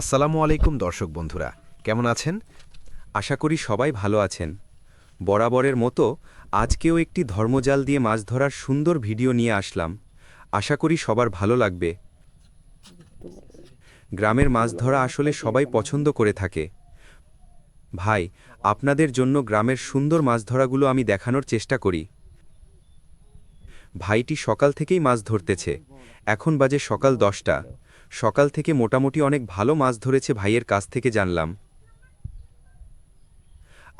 আসসালামু আলাইকুম, দর্শক বন্ধুরা। কেমন আছেন? আশা করি সবাই ভালো আছেন। বরাবরের মতো আজকেও একটি ধর্মজাল দিয়ে মাছ ধরার সুন্দর ভিডিও নিয়ে আসলাম। আশা করি সবার ভালো লাগবে। গ্রামের মাছ ধরা আসলে সবাই পছন্দ করে থাকে। ভাই, আপনাদের জন্য গ্রামের সুন্দর মাছ ধরাগুলো আমি দেখানোর চেষ্টা করি। ভাইটি সকাল থেকেই মাছ ধরতেছে। এখন বাজে সকাল দশটা। সকাল থেকে মোটামুটি অনেক ভালো মাছ ধরেছে ভাইয়ের কাছ থেকে জানলাম।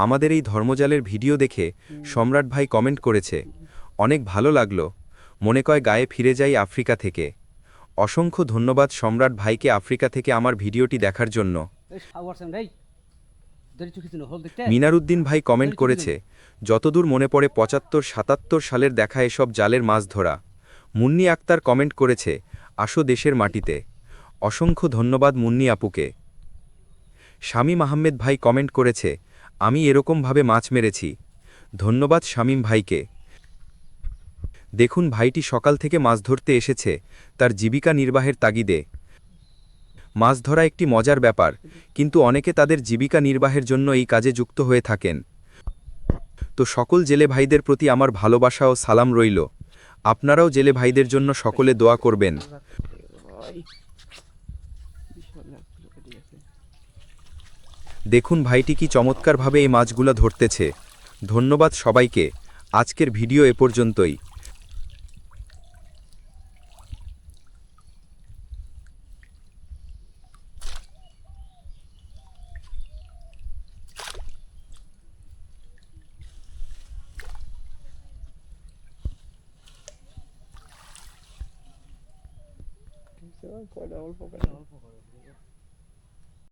আমাদের এই ধর্মজালের ভিডিও দেখে সম্রাট ভাই কমেন্ট করেছে অনেক ভালো লাগল। মনে কয় গায়ে ফিরে যাই আফ্রিকা থেকে। অসংখ্য ধন্যবাদ সম্রাট ভাইকে আফ্রিকা থেকে আমার ভিডিওটি দেখার জন্য। মিনারুদ্দিন ভাই কমেন্ট করেছে যতদূর মনে পড়ে পঁচাত্তর সাতাত্তর সালের দেখা এসব জালের মাছ ধরা। মুন্নি আক্তার কমেন্ট করেছে আসো দেশের মাটিতে। অসংখ্য ধন্যবাদ মুন্নি আপুকে। শামীম আহমেদ ভাই কমেন্ট করেছে, আমি এরকমভাবে মাছ মেরেছি। ধন্যবাদ শামীম ভাইকে। দেখুন ভাইটি সকাল থেকে মাছ ধরতে এসেছে, তার জীবিকা নির্বাহের তাগিদে। মাছ ধরা একটি মজার ব্যাপার, কিন্তু অনেকে তাদের জীবিকা নির্বাহের জন্য এই কাজে যুক্ত হয়ে থাকেন। তো সকল জেলে ভাইদের প্রতি আমার ভালোবাসা ও সালাম রইল। আপনারাও জেলে ভাইদের জন্য সকলে দোয়া করবেন। দেখুন ভাইটি কি চমৎকারভাবে এই মাছগুলো ধরতেছে। ধন্যবাদ সবাইকে। আজকের ভিডিও এ পর্যন্তই। অল্প কয়টা অল্প